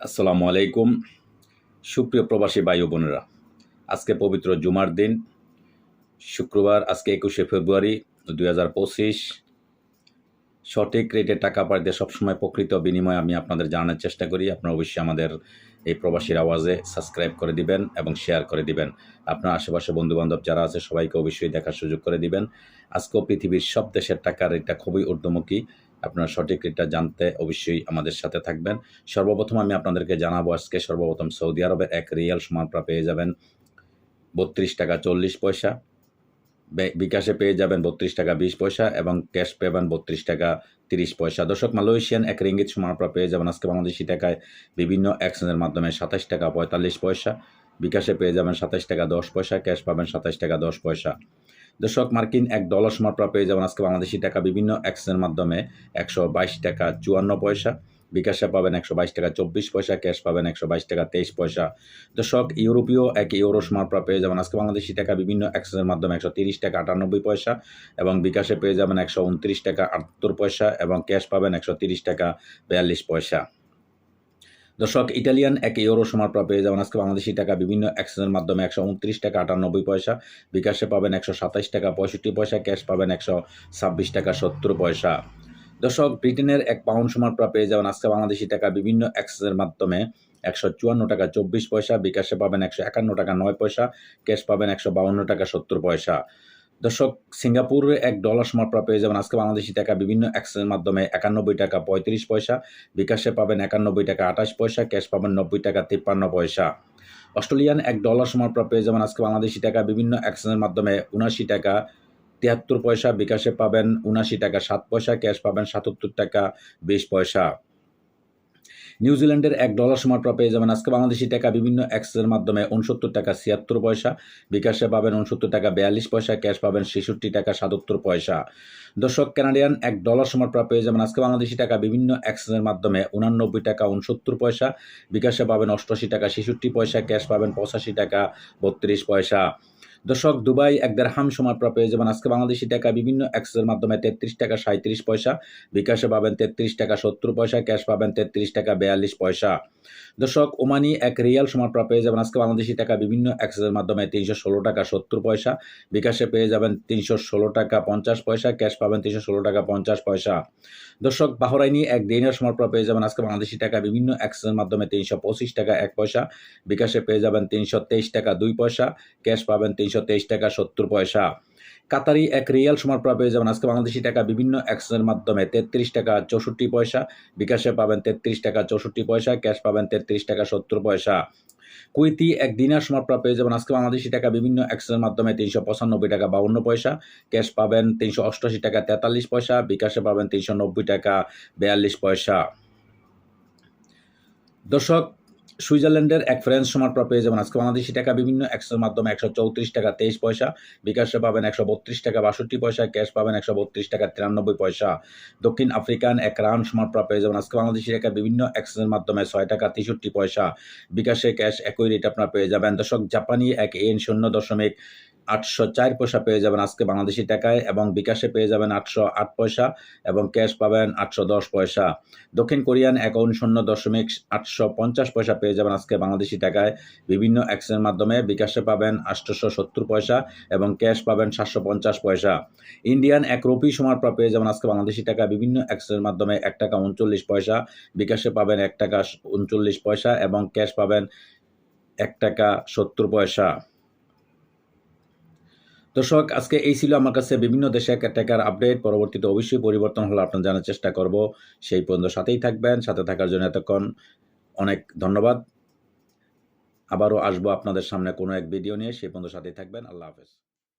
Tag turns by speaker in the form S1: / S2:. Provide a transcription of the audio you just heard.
S1: আসসালামু আলাইকুম। সুপ্রিয় প্রবাসী ভাই বোনেরা, আজকে পবিত্র জুমার দিন, শুক্রবার, আজকে একুশে ফেব্রুয়ারি দুই হাজার পঁচিশ। সঠিক রেটে টাকা পাঠাতে সবসময় প্রকৃত বিনিময় আমি আপনাদের জানানোর চেষ্টা করি। আপনারা অবশ্যই আমাদের এই প্রবাসীর আওয়াজে সাবস্ক্রাইব করে দিবেন এবং শেয়ার করে দিবেন। আপনার আশেপাশে বন্ধুবান্ধব যারা আছে, সবাইকে অবশ্যই দেখার সুযোগ করে দিবেন। আজকেও পৃথিবীর সব দেশের টাকার রেটটা খুবই ঊর্ধ্বমুখী। আপনারা সঠিক রেটটা জানতে অবশ্যই আমাদের সাথে থাকবেন। সর্বপ্রথম আমি আপনাদেরকে জানাব আজকে সর্বপ্রথম সৌদি আরবে এক রিয়াল সমানপ্রা পেয়ে যাবেন বত্রিশ টাকা চল্লিশ পয়সা। বিকাশে পেয়ে যাবেন বত্রিশ টাকা বিশ পয়সা এবং ক্যাশ পেবেন বত্রিশ টাকা তিরিশ পয়সা। দর্শক, মালয়েশিয়ান এক রিঙ্গিত সমানপ্রা পেয়ে যাবেন আজকে বাংলাদেশি টাকায় বিভিন্ন এক্সচেঞ্জের মাধ্যমে সাতাশ টাকা পঁয়তাল্লিশ পয়সা। বিকাশে পেয়ে যাবেন সাতাশ টাকা দশ পয়সা, ক্যাশ পাবেন সাতাশ টাকা দশ পয়সা। দর্শক, মার্কিন এক ডলার সমানপ্রা পেয়ে যাবেন আজকে বাংলাদেশি টাকা বিভিন্ন এক্সচেঞ্জের মাধ্যমে একশো বাইশ টাকা চুয়ান্ন পয়সা, বিকাশে পাবেন একশো বাইশ টাকা চব্বিশ পয়সা, ক্যাশ পাবেন একশো বাইশ টাকা তেইশ পয়সা। দর্শক, ইউরোপীয় এক ইউরো সমানপ্রা পেয়ে যাবেন আজকে বাংলাদেশি টাকা বিভিন্ন এক্সচেঞ্জের মাধ্যমে একশো তিরিশ টাকা আটানব্বই পয়সা এবং বিকাশে পেয়ে যাবেন একশো উনত্রিশ টাকা আটাত্তর পয়সা এবং ক্যাশ পাবেন একশো তিরিশ টাকা বিয়াল্লিশ পয়সা। দর্শক ইটালিয়ান এক ইউরো সমানপ্রা পেয়ে যাবেন আজকে বাংলাদেশি টাকা। বিভিন্ন এক্সচেঞ্জের মাধ্যমে একশো উনত্রিশ টাকা আটানব্বই পয়সা, বিকাশে পাবেন একশো সাতাশ টাকা পঁয়ষট্টি পয়সা, ক্যাশ পাবেন একশো ছাব্বিশ টাকা সত্তর পয়সা। দর্শক, ব্রিটেনের এক পাউন্ড সমানপ্রা পেয়ে যাবেন আজকে বাংলাদেশি টাকা। বিভিন্ন এক্সচেঞ্জের মাধ্যমে একশো চুয়ান্ন টাকা চব্বিশ পয়সা, বিকাশে পাবেন একশো একান্ন টাকা নয় পয়সা, ক্যাশ পাবেন একশো বাউন্ন টাকা সত্তর পয়সা। দর্শক, সিঙ্গাপুরে এক ডলার সমানপ্রা পেয়ে যাবেন আজকে বাংলাদেশি টাকা বিভিন্ন এক্সচেঞ্জের মাধ্যমে একানব্বই টাকা পঁয়ত্রিশ পয়সা, বিকাশে পাবেন একানব্বই টাকা আঠাশ পয়সা ক্যাশ পাবেন নব্বই টাকা তিপ্পান্ন পয়সা। অস্ট্রেলিয়ান এক ডলার সমানপ্রা পেয়ে যাবেন আজকে বাংলাদেশি টাকা বিভিন্ন এক্সচেঞ্জের মাধ্যমে উনাশি টাকা তিয়াত্তর পয়সা, বিকাশে পাবেন উনাশি টাকা সাত পয়সা ক্যাশ পাবেন সাতাত্তর টাকা বিশ পয়সা। নিউজিল্যান্ডের এক ডলার সমানপ্রা পেয়ে যাবেন আজকে বাংলাদেশি টাকা বিভিন্ন এক্সচেঞ্জের মাধ্যমে উনসত্তর টাকা ছিয়াত্তর পয়সা, বিকাশে পাবেন উনসত্তর টাকা বিয়াল্লিশ পয়সা, ক্যাশ পাবেন ছেষট্টি টাকা সাতাত্তর পয়সা। দর্শক, কানাডিয়ান এক ডলার সমানপ্রা পেয়ে যাবেন আজকে বাংলাদেশি টাকা বিভিন্ন এক্সচেঞ্জের মাধ্যমে উনানব্বই টাকা উনসত্তর পয়সা, বিকাশে পাবেন অষ্টআশি টাকা ছেষট্টি পয়সা, ক্যাশ পাবেন পঁচাশি টাকা বত্রিশ পয়সা। দর্শক, দুবাই এক দেড়হাম সমানপ্রা পেয়ে যাবেন। আজকে বাংলাদেশি টাকা বিভিন্ন এক্সের মাধ্যমে তেত্রিশ টাকা সাঁত্রিশ পয়সা, বিকাশে পাবেন তেত্রিশ টাকা সত্তর পয়সা, ক্যাশ পাবেন তেত্রিশ টাকা বিয়াল্লিশ পয়সা। দর্শক, ওমানি এক রিয়াল সমানপ্রা পেয়ে যাবেন। আজকে বাংলাদেশি টাকা বিভিন্ন এক্সের মাধ্যমে তিনশো ষোলো টাকা সত্তর পয়সা, বিকাশে পেয়ে যাবেন তিনশো ষোলো টাকা পঞ্চাশ পয়সা, ক্যাশ পাবেন তিনশো ষোলো টাকা পঞ্চাশ পয়সা। দর্শক, বাহরাইনি এক দিনের সমানপ্রা পেয়ে যাবেন। আজকে বাংলাদেশি টাকা বিভিন্ন এক্সের মাধ্যমে তিনশো পঁচিশ টাকা এক পয়সা, বিকাশে পেয়ে যাবেন তিনশো তেইশ টাকা দুই পয়সা, ক্যাশ পাবেন তিনশো তেইশ টাকা, সত্তর পয়সা। কাতারি এক রিয়াল সমানপ্রা পেয়ে যাবেন। আজকে বাংলাদেশি টাকা বিভিন্ন এক্সচেঞ্জের মাধ্যমে তেত্রিশ টাকা, চৌষট্টি পয়সা। বিকাশে পাবেন তেত্রিশ টাকা, চৌষট্টি পয়সা। ক্যাশ পাবেন তেত্রিশ টাকা, সত্তর পয়সা। কুইতি এক দিনার সমানপ্রা পেয়ে যাবেন। আজকে বাংলাদেশি টাকা বিভিন্ন এক্সচেঞ্জের মাধ্যমে তিনশো পঁচানব্বই টাকা, বাউন্ন পয়সা। ক্যাশ পাবেন তিনশো অষ্টআশি টাকা, তেতাল্লিশ পয়সা। বিকাশে পাবেন তিনশো নব্বই টাকা, বিয়াল্লিশ পয়সা। দর্শক সুইজারল্যান্ডের এক ফ্রেন্স সমানপ্রা পেয়ে যাবেন। আজকে বাংলাদেশি টাকা বিভিন্ন অ্যাক্সের মাধ্যমে একশো চৌত্রিশ টাকা তেইশ পয়সা, বিকাশে পাবেন একশো বত্রিশ টাকা বাষট্টি পয়সা, ক্যাশ পাবেন একশো বত্রিশ টাকা তিরানব্বই পয়সা। দক্ষিণ আফ্রিকান এক রান সমানপ্রা পেয়ে যাবেন। আজকে বাংলাদেশি টাকা বিভিন্ন অ্যাক্সেসের মাধ্যমে ছয় টাকা তেষট্টি পয়সা, বিকাশে ক্যাশ একই রেট আপনারা পেয়ে যাবেন। দশক জাপানি এক এন শূন্য দশমিক আটশো চার পয়সা পেয়ে যাবেন আজকে বাংলাদেশি টাকায় এবং বিকাশে পেয়ে যাবেন আটশো আট পয়সা এবং ক্যাশ পাবেন আটশো দশ পয়সা। দক্ষিণ কোরিয়ান এক শূন্য দশমিক আটশো পঞ্চাশ পয়সা পেয়ে যাবেন আজকে বাংলাদেশি টাকায়। বিভিন্ন অ্যাক্সের মাধ্যমে বিকাশে পাবেন আটশোশো সত্তর পয়সা এবং ক্যাশ পাবেন সাতশো পঞ্চাশ পয়সা। ইন্ডিয়ান এক রুপি সমারপ্রা পেয়ে যাবেন আজকে বাংলাদেশি টাকা বিভিন্ন অ্যাক্সের মাধ্যমে এক টাকা উনচল্লিশ পয়সা, বিকাশে পাবেন এক টাকা উনচল্লিশ পয়সা এবং ক্যাশ পাবেন এক টাকা সত্তর পয়সা। দর্শক, আজকে এই ছিল আমার কাছে বিভিন্ন দেশে এক টাকার আপডেট পরবর্তীতে অবশ্যই পরিবর্তন হলে আপনার জানার চেষ্টা করব। সেই পর্যন্ত সাথেই থাকবেন, সাথে থাকার জন্য এতক্ষণ অনেক ধন্যবাদ। আবারও আসব আপনাদের সামনে কোনো এক ভিডিও নিয়ে। সেই পর্যন্ত সাথেই থাকবেন। আল্লাহ হাফেজ।